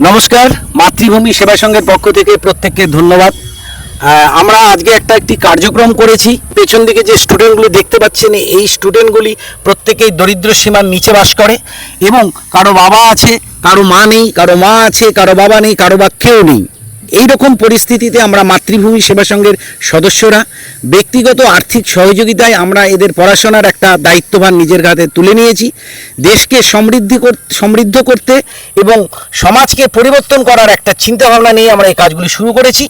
নমস্কার, মাতৃভূমি সেবা সংঘের পক্ষ থেকে প্রত্যেককে ধন্যবাদ। আমরা আজকে একটা একটি কার্যক্রম করেছি। পেছন দিকে যে স্টুডেন্টগুলো দেখতে পাচ্ছেন, এই স্টুডেন্টগুলি প্রত্যেকেই দরিদ্র সীমার নিচে বাস করে এবং কারও বাবা আছে, কারও মা নেই, কারও মা আছে, কারও বাবা নেই, কারও বা কেউ নেই। এই রকম পরিস্থিতিতে আমরা মাতৃভূমি সেবা সংঘের সদস্যরা, ব্যক্তিগত আর্থিক সহযোগিতায় আমরা এদের পড়াশোনার একটা দায়িত্বভার নিজের হাতে তুলে নিয়েছি। দেশকে সমৃদ্ধি সমৃদ্ধ করতে এবং সমাজকে পরিবর্তন করার একটা চিন্তাভাবনা নিয়ে আমরা এই কাজগুলি শুরু করেছি।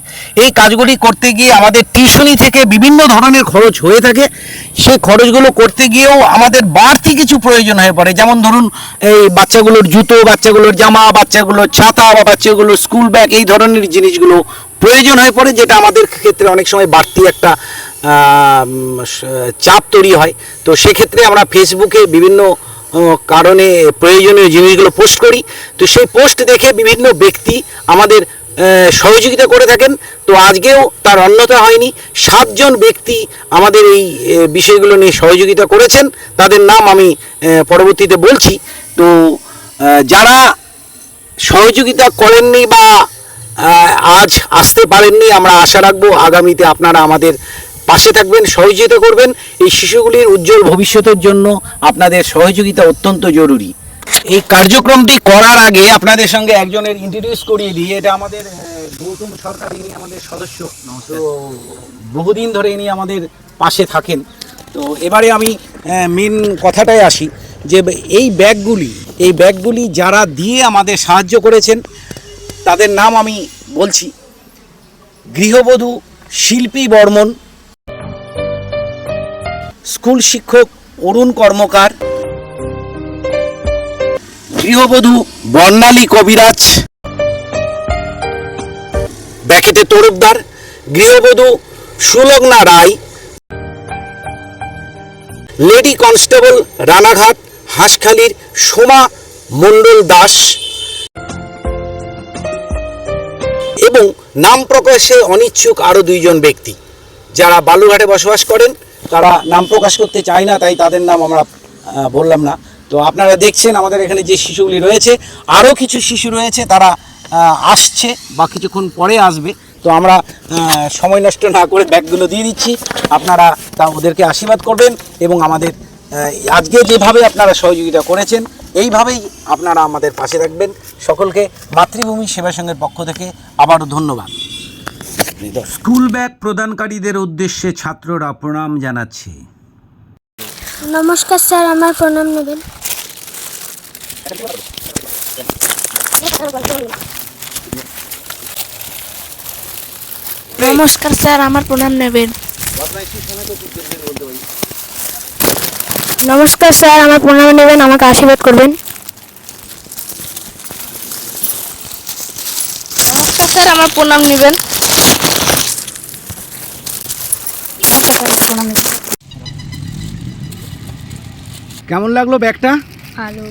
এই কাজগুলি করতে গিয়ে আমাদের টিউশনি থেকে বিভিন্ন ধরনের খরচ হয়ে থাকে। সেই খরচগুলো করতে গিয়েও আমাদের বাড়তি কিছু প্রয়োজন হয়ে পড়ে। যেমন ধরুন, এই বাচ্চাগুলোর জুতো, বাচ্চাগুলোর জামা, বাচ্চাগুলোর ছাতা বা বাচ্চাগুলোর স্কুল ব্যাগ, এই ধরনের জিনিসগুলো প্রয়োজন হয়ে পড়ে, যেটা আমাদের ক্ষেত্রে অনেক সময় বাড়তি একটা চাপ তৈরি হয়। তো সেক্ষেত্রে আমরা ফেসবুকে বিভিন্ন কারণে প্রয়োজনীয় জিনিসগুলো পোস্ট করি। তো সেই পোস্ট দেখে বিভিন্ন ব্যক্তি আমাদের সহযোগিতা করে থাকেন। তো আজকেও তার অন্যতা হয়নি। সাতজন ব্যক্তি আমাদের এই বিষয়গুলো নিয়ে সহযোগিতা করেছেন। তাদের নাম আমি পরবর্তীতে বলছি। তো যারা সহযোগিতা করেননি বা আজ আসতে পারেননি, আমরা আশা রাখব আগামীতে আপনারা আমাদের পাশে থাকবেন, সহযোগিতা করবেন। এই শিশুগুলির উজ্জ্বল ভবিষ্যতের জন্য আপনাদের সহযোগিতা অত্যন্ত জরুরি। এই কার্যক্রমটি করার আগে আপনাদের সঙ্গে একজনের ইন্ট্রোডিউস করিয়ে দিই, এটা আমাদের গৌতম সরকার, ইনি আমাদের সদস্য। তো বহুদিন ধরে ইনি আমাদের পাশে থাকেন। তো এবারে আমি মেন কথাটায় আসি যে, এই ব্যাগগুলি এই ব্যাগগুলি যারা দিয়ে আমাদের সাহায্য করেছেন তাদের নাম আমি বলছি। গৃহবধূ শিল্পী বর্মন, স্কুল শিক্ষক অরুণ কর্মকার, গৃহবধূ বর্ণালী কবিরাজ ব্যাকেতে তরফদার গৃহবধূ সুলগ্না রায়, লেডি কনস্টেবল রানাঘাট হাঁসখালির সোমা মণ্ডল দাস। এবং নাম প্রকাশে অনিচ্ছুক আরও দুইজন ব্যক্তি। যারা বালুঘাটে বসবাস করেন, তারা নাম প্রকাশ করতে চায় না, তাই তাদের নাম আমরা বললাম না। তো আপনারা দেখছেন আমাদের এখানে যে শিশুগুলি রয়েছে আরও কিছু শিশু রয়েছে, তারা আসছে বা কিছুক্ষণ পরে আসবে। তো আমরা সময় নষ্ট না করে ব্যাগগুলো দিয়ে দিচ্ছি। আপনারা তা ওদেরকে আশীর্বাদ করবেন এবং আমাদের আজকে যেভাবে আপনারা সহযোগিতা করেছেন এইভাবেই আপনারা আমাদের পাশে থাকবেন। সকলকে মাতৃভূমি সেবা সংঘের পক্ষ থেকে আবারও ধন্যবাদ। স্কুল ব্যাগ প্রদানকারীদের উদ্দেশ্যে ছাত্ররা প্রণাম জানাচ্ছে। নমস্কার স্যার আমার প্রণাম নেবেন। নমস্কার স্যার আমার প্রণাম নেবেন। নমস্কার স্যার আমার প্রণাম নেবেন আমাকে আশীর্বাদ করবেন। নমস্কার স্যার আমার প্রণাম নেবেন। প্রণাম নেবেন কেমন লাগল ব্যাগটা? ভালো।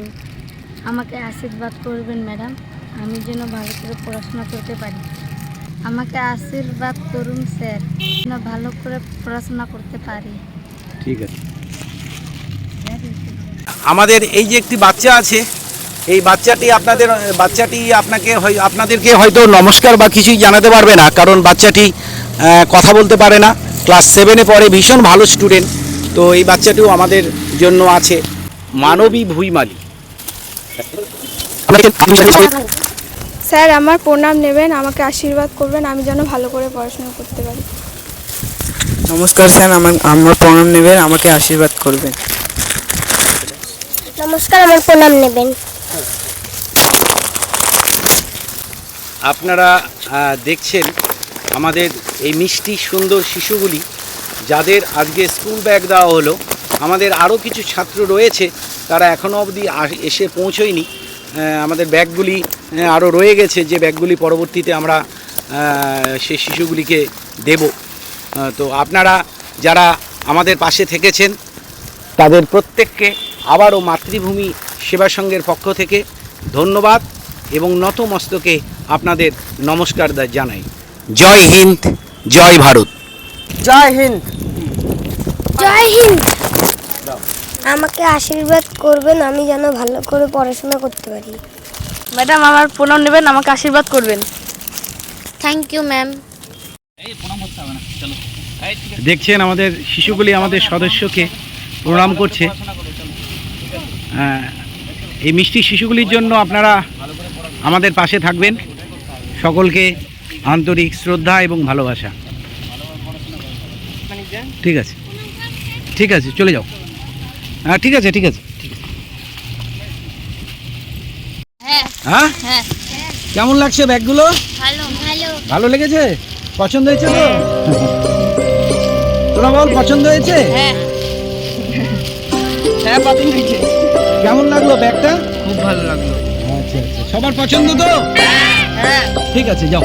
আমাকে আশীর্বাদ করবেন ম্যাডাম। আমি যেন ভালো করে পড়াশোনা করতে পারি। আমাকে আশীর্বাদ করুন স্যার। যেন ভালো করে পড়াশোনা করতে পারি। ঠিক আছে। আমাদের এই যে একটি বাচ্চা আছে এই বাচ্চাটি আপনাদের বাচ্চাটি আপনাকে আপনাদেরকে হয়তো নমস্কার বা কিছুই জানাতে পারবে না কারণ বাচ্চাটি কথা বলতে পারে না। ক্লাস সেভেনে পড়ে ভীষণ ভালো স্টুডেন্ট তো এই বাচ্চাটিও আমাদের জন্য আছে। মানবী ভুইমালি। স্যার আমার প্রণাম নেবেন আমাকে আশীর্বাদ করবেন আমি যেন ভালো করে পড়াশোনা করতে পারি। নমস্কার স্যার আমার আমার প্রণাম নেবেন আমাকে আশীর্বাদ করবেন। নমস্কার, আমার প্রণাম নেবেন। আপনারা দেখছেন আমাদের এই মিষ্টি, সুন্দর শিশুগুলি, যাদের আজকে স্কুল ব্যাগ দেওয়া হলো। আমাদের আরও কিছু ছাত্র রয়েছে, তারা এখনও অবধি এসে পৌঁছয়নি। আমাদের ব্যাগগুলি আরও রয়ে গেছে, যে ব্যাগগুলি পরবর্তীতে আমরা সেই শিশুগুলিকে দেব। তো আপনারা যারা আমাদের পাশে থেকেছেন, তাদের প্রত্যেককে আবারও মাতৃভূমি সেবা সংঘের পক্ষ থেকে ধন্যবাদ এবং নতমস্তকে আপনাদের নমস্কার দা- জানাই। জয় হিন্দ জয় ভারত। জয় হিন্দ। জয় হিন্দ। আমাকে আশীর্বাদ করবেন আমি যেন ভালো করে পড়াশোনা করতে পারি। ম্যাডাম আমার প্রণাম নেবেন আমাকে আশীর্বাদ করবেন। থ্যাংক ইউ ম্যাম দেখছেন আমাদের শিশুগুলি আমাদের সদস্যকে প্রণাম করছে। এই মিষ্টি শিশুগুলির জন্য আপনারা আমাদের পাশে থাকবেন। সকলকে আন্তরিক শ্রদ্ধা এবং ভালোবাসা। ঠিক আছে। ঠিক আছে চলে যাও। হ্যাঁ ঠিক আছে ঠিক আছে। হ্যাঁ। কেমন লাগছে ব্যাগগুলো? ভালো লেগেছে? পছন্দ হয়েছে তো? তোরা বল পছন্দ হয়েছে? হ্যাঁ। কেমন লাগল ব্যাগটা? খুব ভালো লাগল। আচ্ছা আচ্ছা। সবার পছন্দ তো? হ্যাঁ। ঠিক আছে যাও।